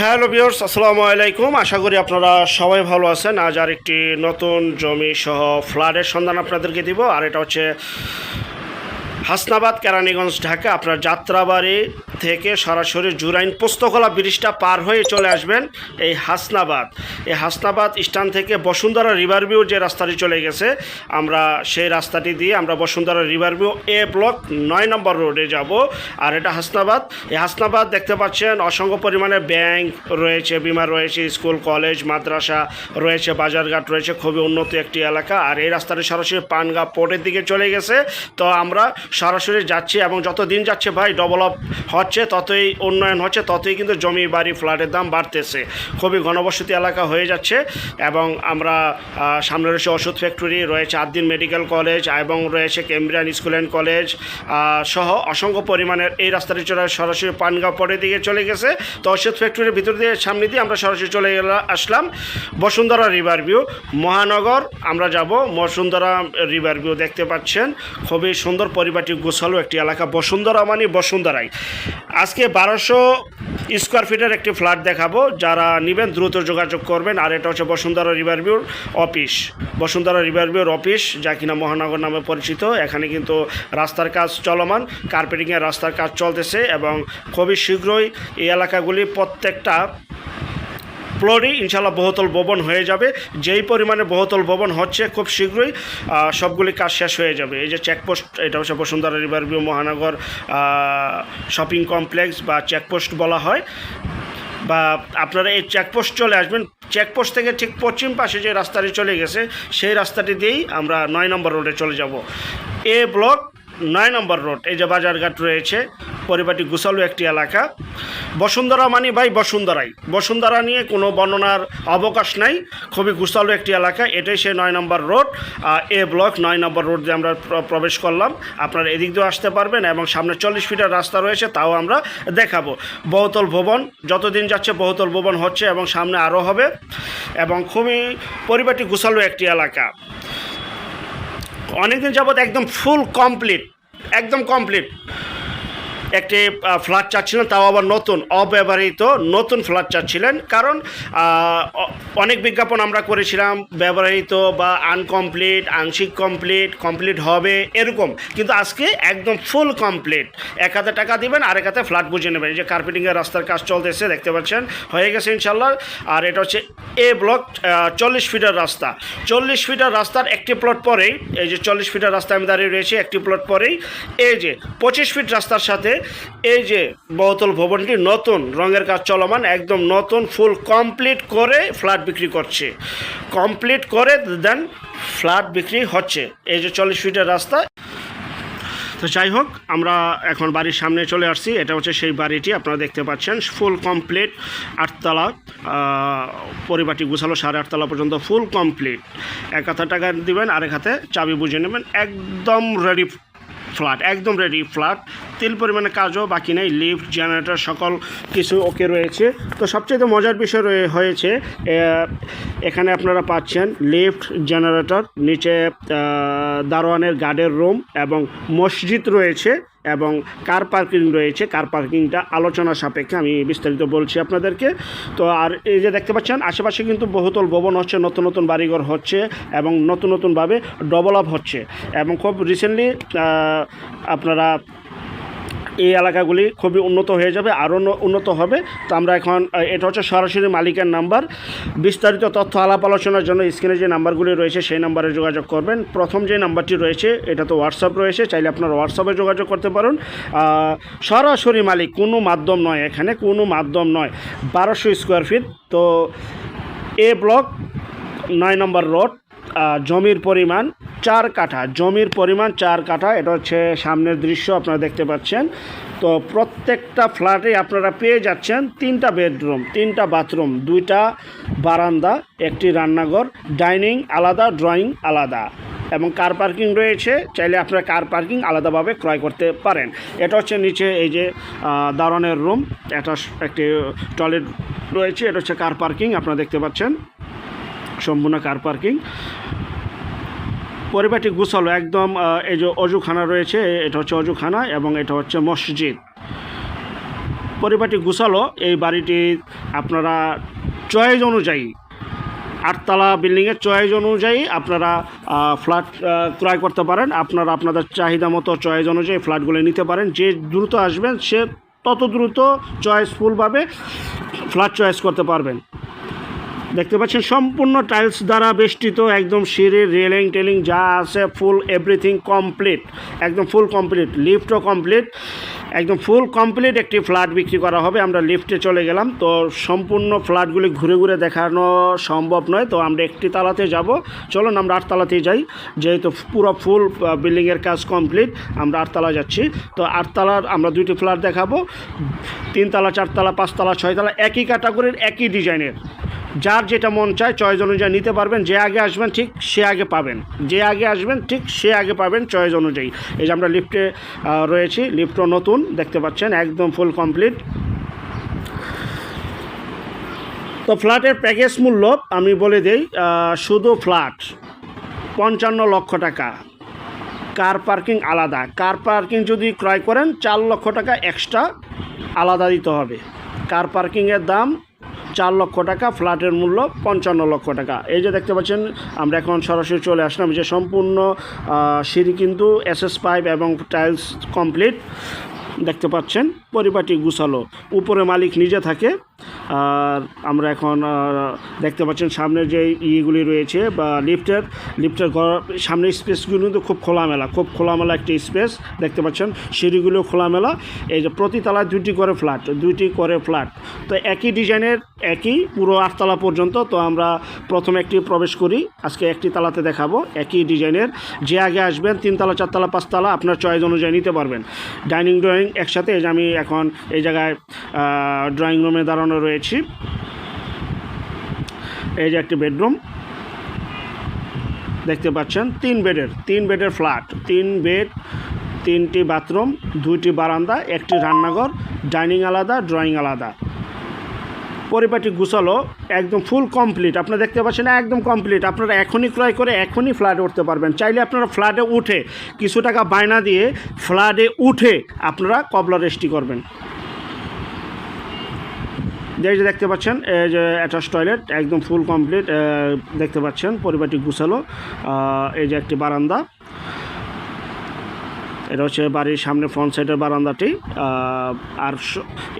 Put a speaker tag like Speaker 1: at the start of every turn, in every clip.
Speaker 1: Hello বিয়র্স আসসালামু আলাইকুম। আশা করি আপনারা সবাই ভালো আছেন। আজ আর একটি নতুন জমি সহ ফ্ল্যাটের সন্ধান আপনাদেরকে দিব। আর এটা হচ্ছে হাসনাবাদ কেরানীগঞ্জ ঢাকা। আপনার যাত্রাবাড়ি থেকে সরাসরি জুরাইন পোস্তকলা ব্রিজটা পার হয়ে চলে আসবেন এই হাসনাবাদ। এই হাসনাবাদ স্ট্যান্ড থেকে বসুন্ধরা রিভার ভিউ যে রাস্তাটি চলে গেছে, আমরা সেই রাস্তাটি দিয়ে আমরা Bashundhara river view A block নয় নম্বর রোডে যাব আর এটা হাসনাবাদ। এই হাসনাবাদ দেখতে পাচ্ছেন অসংখ্য পরিমাণে ব্যাংক রয়েছে, বিমা রয়েছে, স্কুল, কলেজ, মাদ্রাসা রয়েছে, বাজারঘাট রয়েছে, খুবই উন্নত একটি এলাকা আর এই রাস্তাটি সরাসরি পানগা পোর্টের দিকে চলে গেছে। তো আমরা সরাসরি যাচ্ছি এবং যত দিন যাচ্ছে ভাই ডেভেলপ হচ্ছে, ততই উন্নয়ন হচ্ছে, ততই কিন্তু জমি বাড়ি ফ্ল্যাটের দাম বাড়তেছে। খুবই ঘনবসতি এলাকা হয়ে যাচ্ছে এবং আমরা সামনে রয়েছে ওষুধ ফ্যাক্টরি, রয়েছে আদ্দিন মেডিকেল কলেজ এবং রয়েছে কেমব্রিয়ান স্কুল অ্যান্ড কলেজ সহ অসংখ্য পরিমাণের এই রাস্তাটি চলে সরাসরি পানগাঁও পরের দিকে চলে গেছে। তো ওষুধ ফ্যাক্টরির ভিতর দিয়ে সামনে দিয়ে আমরা সরাসরি চলে গেলা, আসলাম বসুন্ধরা রিভার ভিউ। মহানগর, আমরা যাব বসুন্ধরা রিভার ভিউ, দেখতে পাচ্ছেন, খুবই সুন্দর পরিবারটি গোছালো একটি এলাকা। বসুন্ধরা মানে বসুন্ধরাই। আজকে বারোশো স্কোয়ার ফিটের একটি ফ্ল্যাট দেখাবো। যারা নেবেন, দ্রুত যোগাযোগ করবেন। আর এটা হচ্ছে বসুন্ধরা রিভার ভিউর অফিস। বসুন্ধরা রিভার ভিউর অফিস, যা কিনা মহানগর নামে পরিচিত। এখানে কিন্তু রাস্তার কাজ চলমান কার্পেটিংয়ের রাস্তার কাজ চলতেছে এবং খুবই শীঘ্রই এই এলাকাগুলি প্রত্যেকটা ফ্লোরই ইনশাল্লাহ বহুতল ভবন হয়ে যাবে। যেই পরিমাণে বহুতল ভবন হচ্ছে খুব শীঘ্রই সবগুলি কাজ শেষ হয়ে যাবে। এই যে চেকপোস্ট এটা হচ্ছে বসুন্ধরা রিভার ভিউ মহানগর শপিং কমপ্লেক্স বা চেকপোস্ট বলা হয়। বা আপনারা এই চেকপোস্ট চলে আসবেন। চেকপোস্ট থেকে ঠিক পশ্চিম পাশে যে রাস্তাটি চলে গেছে, সেই রাস্তাটি দিয়েই আমরা নয় নম্বর রোডে চলে যাব। এ ব্লক নয় নম্বর রোড, এই যে বাজারঘাট রয়েছে, পরিপাটি গুছালো একটি এলাকা। বসুন্ধরা মানে ভাই বসুন্ধরাই। বসুন্ধরা নিয়ে কোনো বর্ণনার অবকাশ নাই, খুবই গুছালো একটি এলাকা, এটাই সেই নয় নম্বর রোড। এ ব্লক নয় নম্বর রোড দিয়ে আমরা প্রবেশ করলাম। আপনারা এদিক দিয়েও আসতে পারবেন এবং সামনে চল্লিশ ফিটের রাস্তা রয়েছে, তাও আমরা দেখাবো। বহুতল ভবন, যতদিন যাচ্ছে বহুতল ভবন হচ্ছে এবং সামনে আরও হবে এবং খুবই পরিপাটি গুছালো একটি এলাকা। অনেকদিন যাবৎ একদম ফুল কমপ্লিট একদম কমপ্লিট একটি ফ্ল্যাট চাচ্ছিলেন তাও আবার নতুন, অব্যবহৃত নতুন ফ্ল্যাট চাচ্ছিলেন কারণ অনেক বিজ্ঞাপন আমরা করেছিলাম, ব্যবহৃত বা আনকমপ্লিট আংশিক কমপ্লিট কমপ্লিট হবে, এরকম। কিন্তু আজকে একদম ফুল কমপ্লিট এক হাতে টাকা দিবেন, আরেক হাতে ফ্ল্যাট বুঝে নেবেন। যে কার্পেটিংয়ের রাস্তার কাজ চলতেছে, দেখতে পাচ্ছেন? হয়ে গেছে ইনশাল্লাহ আর এটা হচ্ছে এ ব্লক চল্লিশ ফিটের রাস্তা। চল্লিশ ফিটের রাস্তার একটি প্লট পরেই, এই যে চল্লিশ ফিটের রাস্তা আমি দাঁড়িয়ে রয়েছি, একটি প্লট পরেই, এই যে পঁচিশ ফিট রাস্তার সাথে এই যে বহুতল ভবনটি নতুন, রঙের কাজ চলমান, একদম নতুন ফুল কমপ্লিট করে ফ্ল্যাট বিক্রি করছে। কমপ্লিট করে দেন ফ্ল্যাট বিক্রি হচ্ছে। এই যে চল্লিশ ফিটের রাস্তা। তো যাই হোক, আমরা এখন বাড়ির সামনে চলে আসছি। এটা হচ্ছে সেই বাড়িটি, আপনারা দেখতে পাচ্ছেন। ফুল কমপ্লিট আটতলা পরিবারটি গুছালো সাড়ে আটতলা পর্যন্ত ফুল কমপ্লিট এক হাতে টাকা দিবেন, আরেক হাতে চাবি বুঝে নেবেন, একদম রেডি ফ্ল্যাট, একদম রেডি ফ্ল্যাট। তেল পরিমাণে কাজও বাকি নেই লিফট জেনারেটর সকল কিছু ওকে রয়েছে। তো সবচেয়ে মজার বিষয় হয়েছে এখানে আপনারা পাচ্ছেন লিফট জেনারেটর নিচে দারোয়ানের গার্ডের রুম এবং মসজিদ রয়েছে। এবং কার পার্কিং রয়েছে, কার পার্কিংটা আলোচনা সাপেক্ষে আমি বিস্তারিত বলছি আপনাদেরকে। তো আর এই যে দেখতে পাচ্ছেন, আশেপাশে কিন্তু বহুতল ভবন হচ্ছে, নতুন নতুন বাড়িঘর হচ্ছে এবং নতুন নতুনভাবে ডেভেলপ হচ্ছে। এবং খুব রিসেন্টলি আপনারা এই এলাকাগুলি খুবই উন্নত হয়ে যাবে, আরও উন্নত হবে। তো আমরা এখন এটা হচ্ছে সরাসরি মালিকের নাম্বার। বিস্তারিত তথ্য, আলাপ আলোচনার জন্য স্ক্রিনে যে নাম্বারগুলি রয়েছে, সেই নাম্বারে যোগাযোগ করবেন। প্রথম যে নাম্বারটি রয়েছে, এটা তো হোয়াটসঅ্যাপ রয়েছে, চাইলে আপনার হোয়াটসঅ্যাপে যোগাযোগ করতে পারেন। সরাসরি মালিক কোনো মাধ্যম নয় এখানে, কোনো মাধ্যম নয়, বারোশো স্কোয়ার ফিট তো এ ব্লক নয় নম্বর রোড জমির পরিমাণ চার কাঠা। জমির পরিমাণ চার কাঠা, এটা হচ্ছে সামনের দৃশ্য, আপনারা দেখতে পাচ্ছেন। তো প্রত্যেকটা ফ্ল্যাটে আপনারা পেয়ে যাচ্ছেন তিনটা বেডরুম, তিনটা বাথরুম, দুইটা বারান্দা, একটি রান্নাঘর, ডাইনিং আলাদা, ড্রয়িং আলাদা। এবং কার পার্কিং রয়েছে, চাইলে আপনারা কার পার্কিং আলাদাভাবে ক্রয় করতে পারেন। এটা হচ্ছে নিচে এই যে দারণের রুম, এটা একটি টয়লেট রয়েছে, এটা হচ্ছে কার পার্কিং, আপনারা দেখতে পাচ্ছেন। সম্পূর্ণ কার পার্কিং পরিবারটি গুছালো, একদম এই যে অজুখানা রয়েছে, এটা হচ্ছে অজুখানা এবং এটা হচ্ছে মসজিদ। পরিবারটি গুছালো, এই বাড়িটি আপনারা চয়েস অনুযায়ী, আটতলা বিল্ডিংয়ের চয়েস অনুযায়ী আপনারা ফ্ল্যাট ক্রয় করতে পারেন। আপনারা আপনাদের চাহিদা মতো চয়েস অনুযায়ী ফ্ল্যাটগুলো নিতে পারেন। যে দ্রুত আসবেন, সে তত দ্রুত চয়েসফুলভাবে ফ্ল্যাট চয়েস করতে পারবেন। দেখতে পাচ্ছেন, সম্পূর্ণ টাইলস দ্বারা বেষ্টিত একদম সিঁড়ি রেলিং টেলিং যা আছে ফুল এভরিথিং কমপ্লিট একদম ফুল কমপ্লিট লিফটও কমপ্লিট একদম ফুল কমপ্লিট একটি ফ্ল্যাট বিক্রি করা হবে। আমরা লিফটে চলে গেলাম। তো সম্পূর্ণ ফ্ল্যাটগুলি ঘুরে ঘুরে দেখানো সম্ভব নয়। তো আমরা একটি তালাতে যাব। চলুন, আমরা আটতলাতেই যাই। যেহেতু পুরো ফুল বিল্ডিংয়ের কাজ কমপ্লিট আমরা আটতলা যাচ্ছি। তো আটতলার আমরা দুইটি ফ্ল্যাট দেখাবো। তিনতলা চারতলা পাঁচতলা ছয়তলা একই ক্যাটাগরির একই ডিজাইনের যার যেটা মন চায় চয়েস অনুযায়ী নিতে পারবেন, যে আগে আসবেন ঠিক সে আগে পাবেন। যে আগে আসবেন ঠিক সে আগে পাবেন চয়েস অনুযায়ী। এই যে আমরা লিফটে রয়েছি, লিফটও নতুন, দেখতে পাচ্ছেন, একদম ফুল কমপ্লিট। তো ফ্ল্যাটের প্যাকেজ মূল্য আমি বলে দিই শুধু ফ্ল্যাট, পঞ্চান্ন লক্ষ টাকা। কার পার্কিং আলাদা। কার পার্কিং যদি ক্রয় করেন, চার লক্ষ টাকা এক্সট্রা আলাদা দিতে হবে। কার পার্কিংয়ের দাম চার লক্ষ টাকা, ফ্ল্যাটের মূল্য পঞ্চান্ন লক্ষ টাকা। এই যে দেখতে পাচ্ছেন, আমরা এখন সরাসরি চলে আসলাম। যে সম্পূর্ণ সিঁড়ি কিন্তু এসএস পাইপ এবং টাইলস কমপ্লিট। দেখতে পাচ্ছেন, পরিপাটি গুছালো। উপরে মালিক নিজে থাকে। আর আমরা এখন দেখতে পাচ্ছেন সামনে যে ইয়েগুলি রয়েছে বা লিফটের লিফটের ঘর, সামনের স্পেসগুলো কিন্তু খুব খোলামেলা খুব খোলামেলা একটি স্পেস, দেখতে পাচ্ছেন সিঁড়িগুলো খোলামেলা। এই যে প্রতি তলায় দুইটি করে ফ্ল্যাট, দুইটি করে ফ্ল্যাট। তো একই ডিজাইনের, একই পুরো আটতলা পর্যন্ত। তো আমরা প্রথমে একটি প্রবেশ করি, আজকে একটি তালাতে দেখাবো। একই ডিজাইনের, যে আগে আসবেন, তিনতলা, চারতলা, পাঁচতলা, আপনার চয়েস অনুযায়ী নিতে পারবেন। ডাইনিং, ড্রয়িং একসাথে, এই যে আমি এখন এই জায়গায় ড্রয়িং রুমে দাঁড়ানো রয়েছি। এই যে একটি বেডরুম। দেখতে পাচ্ছেন, তিন বেডের তিন বেডের ফ্ল্যাট। তিন বেড, তিনটি বাথরুম, দুইটি বারান্দা, একটি রান্নাঘর, ডাইনিং আলাদা, ড্রয়িং আলাদা। পরিপাটি গুছালো, একদম ফুল কমপ্লিট। আপনারা দেখতে পাচ্ছেন, একদম কমপ্লিট। আপনারা এখনই ক্রয় করে এখনই ফ্ল্যাটে উঠতে পারবেন। চাইলে আপনারা ফ্ল্যাটে উঠে কিছু টাকা বায়না দিয়ে ফ্ল্যাটে উঠে আপনারা কবলা রেস্টি করবেন। এই যে দেখতে পাচ্ছেন, এই যে অ্যাটাচ টয়লেট একদম ফুল কমপ্লিট দেখতে পাচ্ছেন, পরিবারটি গুছালো। এই যে একটি বারান্দা। এটা হচ্ছে বাড়ির সামনে ফ্রন্ট সাইডের বারান্দাটি। আর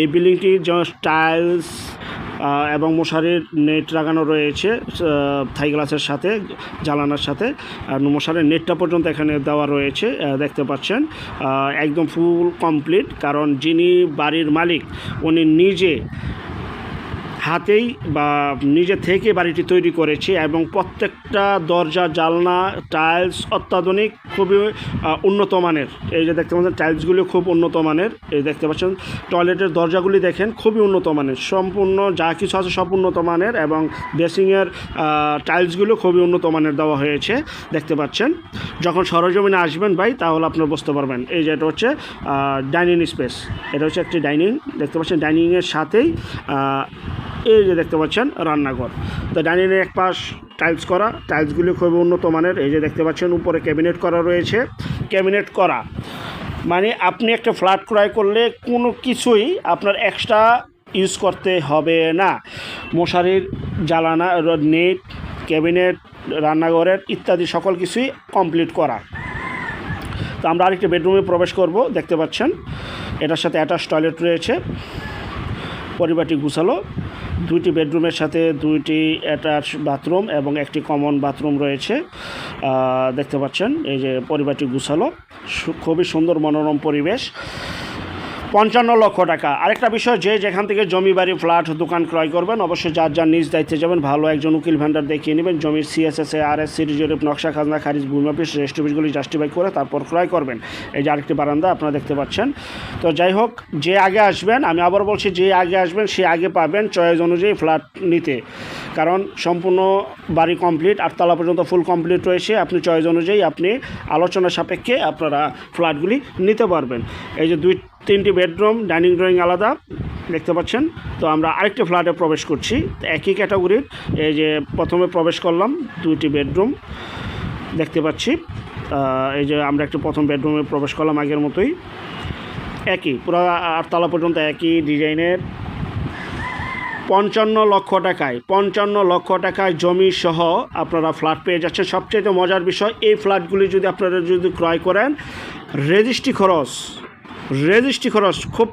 Speaker 1: এই বিল্ডিংটির যে টাইলস এবং মশারির নেট লাগানো রয়েছে থাই গ্লাসের সাথে জ্বালানোর সাথে। আর মশারির নেটটা পর্যন্ত এখানে দেওয়া রয়েছে দেখতে পাচ্ছেন। একদম ফুল কমপ্লিট কারণ যিনি বাড়ির মালিক, উনি নিজে হাতেই বা নিজে থেকে বাড়িটি তৈরি করেছে এবং প্রত্যেকটা দরজা, জালনা টাইলস অত্যাধুনিক, খুবই উন্নত মানের। এই যে দেখতে পাচ্ছেন টাইলসগুলি খুব উন্নত মানের। এই দেখতে পাচ্ছেন টয়লেটের দরজাগুলি দেখেন, খুবই উন্নত মানের। সম্পূর্ণ যা কিছু আছে সব উন্নত মানের এবং বেসিংয়ের টাইলসগুলো খুবই উন্নত মানের দেওয়া হয়েছে, দেখতে পাচ্ছেন। যখন সরজমিনে আসবেন ভাই, তাহলে আপনারা বুঝতে পারবেন। এই যে এটা হচ্ছে ডাইনিং স্পেস এটা হচ্ছে একটি ডাইনিং দেখতে পাচ্ছেন ডাইনিংয়ের সাথেই এই যে দেখতে পাচ্ছেন, রান্নাঘর। তো ডাইনিংয়ের এক পাশ টাইলস করা টাইলসগুলি খুবই উন্নত মানের। এই যে দেখতে পাচ্ছেন, উপরে ক্যাবিনেট করা রয়েছে। ক্যাবিনেট করা। মানে আপনি একটা ফ্ল্যাট ক্রয় করলে কোনো কিছুই আপনার এক্সট্রা ইউজ করতে হবে না। মশারির জ্বালানা নেট ক্যাবিনেট রান্নাঘরের ইত্যাদি সকল কিছুই কমপ্লিট করা। তো আমরা আরেকটি বেডরুমে প্রবেশ করব, দেখতে পাচ্ছেন। এটার সাথে অ্যাটাচ টয়লেট রয়েছে। পরিবারটি গুছালো। দুইটি বেডরুমের সাথে দুইটি অ্যাটাচ বাথরুম এবং একটি কমন বাথরুম রয়েছে। দেখতে পাচ্ছেন, এই যে পরিবারটি গুছালো। খুবই সুন্দর মনোরম পরিবেশ। পঞ্চান্ন লক্ষ টাকা। আরেকটা বিষয় যে যেখান থেকে জমি বাড়ি, ফ্ল্যাট, দোকান ক্রয় করবেন, অবশ্যই যার যার নিজ দায়িত্বে যাবেন, ভালো একজন উকিল ভেন্ডার দেখিয়ে নেবেন। জমির সিএসএসএ আর এস সিটি জরিপ নকশা, খাজনা, খারিজ ভূমি অফিস রেজিস্ট্রি অফিসগুলি জাস্টিফাই করে তারপর ক্রয় করবেন। এই যে আরেকটি বারান্দা আপনারা দেখতে পাচ্ছেন। তো যাই হোক, যে আগে আসবেন, আমি আবার বলছি যে আগে আসবেন, সে আগে পাবেন চয়েস অনুযায়ী ফ্ল্যাট নিতে। কারণ সম্পূর্ণ বাড়ি কমপ্লিট আটতলা পর্যন্ত ফুল কমপ্লিট রয়েছে। আপনি চয়েস অনুযায়ী আপনি আলোচনা সাপেক্ষে আপনারা ফ্ল্যাটগুলি নিতে পারবেন। এই যে দুই তিনটি বেডরুম, ডাইনিং ড্রয়িং আলাদা, দেখতে পাচ্ছেন। তো আমরা আরেকটি ফ্ল্যাটে প্রবেশ করছি। একই ক্যাটাগরির, এই যে প্রথমে প্রবেশ করলাম, দুইটি বেডরুম দেখতে পাচ্ছি। এই যে আমরা একটি প্রথম বেডরুমে প্রবেশ করলাম আগের মতোই। একই, পুরো আটতলা পর্যন্ত একই ডিজাইনের। পঞ্চান্ন লক্ষ টাকায়, পঞ্চান্ন লক্ষ টাকায় জমি সহ আপনারা ফ্ল্যাট পেয়ে যাচ্ছেন। সবচেয়ে মজার বিষয়, এই ফ্ল্যাটগুলি যদি আপনারা যদি ক্রয় করেন, রেজিস্ট্রি খরচ রেজিস্ট্রি খরচ খুব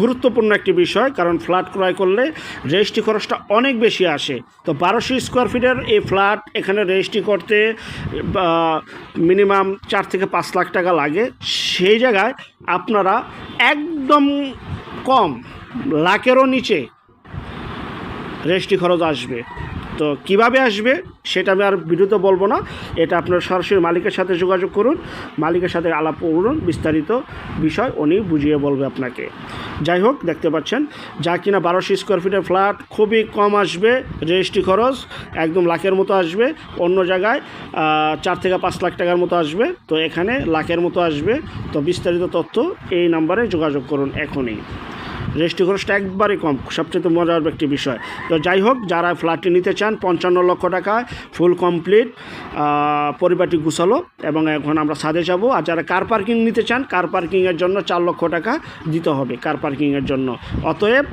Speaker 1: গুরুত্বপূর্ণ একটি বিষয়, কারণ ফ্ল্যাট ক্রয় করলে রেজিস্ট্রি খরচটা অনেক বেশি আসে। তো বারোশো স্কোয়ার ফিটের এই ফ্ল্যাট এখানে রেজিস্ট্রি করতে মিনিমাম চার থেকে পাঁচ লাখ টাকা লাগে। সেই জায়গায় আপনারা একদম কম, লাখেরও নিচে রেজিস্ট্রি খরচ আসবে। তো কীভাবে আসবে সেটা আমি আর ভিডিওতে বলব না। এটা আপনার সরাসরি মালিকের সাথে যোগাযোগ করুন, মালিকের সাথে আলাপ করুন, বিস্তারিত বিষয় উনি বুঝিয়ে বলবে আপনাকে। যাই হোক, দেখতে পাচ্ছেন, যা কিনা বারোশো স্কোয়ার ফিটের ফ্ল্যাট খুবই কম আসবে, রেজিস্ট্রি খরচ একদম লাখের মতো আসবে, অন্য জায়গায় চার থেকে পাঁচ লাখ টাকার মতো আসবে, তো এখানে লাখের মতো আসবে। তো বিস্তারিত তথ্য এই নাম্বারে যোগাযোগ করুন এখনই। রেজিস্ট্রি খরচটা একবারে কম, সবচেয়ে মজার একটি বিষয়। তো যাই হোক, যারা ফ্ল্যাটটি নিতে চান, পঞ্চান্ন লক্ষ টাকা, ফুল কমপ্লিট পরিবারটি গুছালো এবং এখন আমরা সাদে যাব। আর যারা কার পার্কিং নিতে চান কার পার্কিংয়ের জন্য চার লক্ষ টাকা দিতে হবে কার পার্কিংয়ের জন্য। অতএব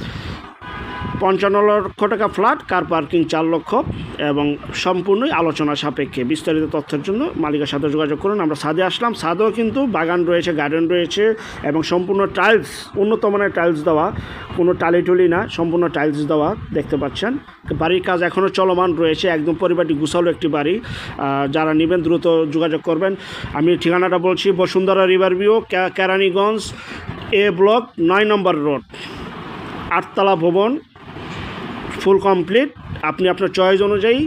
Speaker 1: পঞ্চান্ন লক্ষ টাকা ফ্ল্যাট, কার পার্কিং চার লক্ষ, এবং সম্পূর্ণই আলোচনা সাপেক্ষে। বিস্তারিত তথ্যের জন্য মালিকের সাথে যোগাযোগ করুন। আমরা সাদে আসলাম। সাদেও কিন্তু বাগান রয়েছে গার্ডেন রয়েছে, এবং সম্পূর্ণ টাইলস উন্নত মানের টাইলস দেওয়া, কোনো টালি টুলি না, সম্পূর্ণ টাইলস দেওয়া দেখতে পাচ্ছেন। বাড়ির কাজ এখনও চলমান রয়েছে, একদম পরিবারটি গুছালো একটি বাড়ি। যারা নেবেন দ্রুত যোগাযোগ করবেন। আমি ঠিকানাটা বলছি, বসুন্ধরা রিভার ভিউ, ক্যা- কেরানীগঞ্জ, এ ব্লক নয় নম্বর রোড, আটতলা ভবন ফুল কমপ্লিট আপনি আপনার চয়েস অনুযায়ী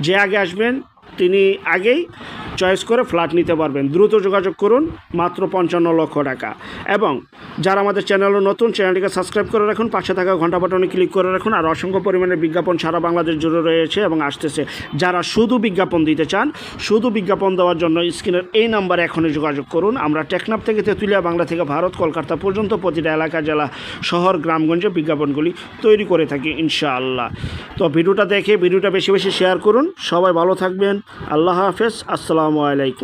Speaker 1: যে আগে আসবেন তিনি আগেই চয়েস করে ফ্ল্যাট নিতে পারবেন। দ্রুত যোগাযোগ করুন মাত্র পঞ্চান্ন লক্ষ টাকা। এবং যারা আমাদের চ্যানেলে নতুন, চ্যানেলটিকে সাবস্ক্রাইব করে রাখুন, পাশে থাকা ঘণ্টা বাটনে ক্লিক করে রাখুন, আর অসংখ্য পরিমাণে বিজ্ঞাপন সারা বাংলাদেশ জুড়ে রয়েছে এবং আসতেছে। যারা শুধু বিজ্ঞাপন দিতে চান, শুধু বিজ্ঞাপন দেওয়ার জন্য স্ক্রিনের এই নাম্বারে এখনই যোগাযোগ করুন। আমরা টেকনাফ থেকে তেঁতুলিয়া, বাংলা থেকে ভারত, কলকাতা পর্যন্ত প্রতিটা এলাকা, জেলা, শহর, গ্রামগঞ্জে বিজ্ঞাপনগুলি তৈরি করে থাকি, ইনশাআল্লাহ। তো ভিডিওটা দেখে, ভিডিওটা বেশি বেশি শেয়ার করুন। সবাই ভালো থাকবেন। আল্লাহ হাফেজ। আসসালামু আলাইকুম।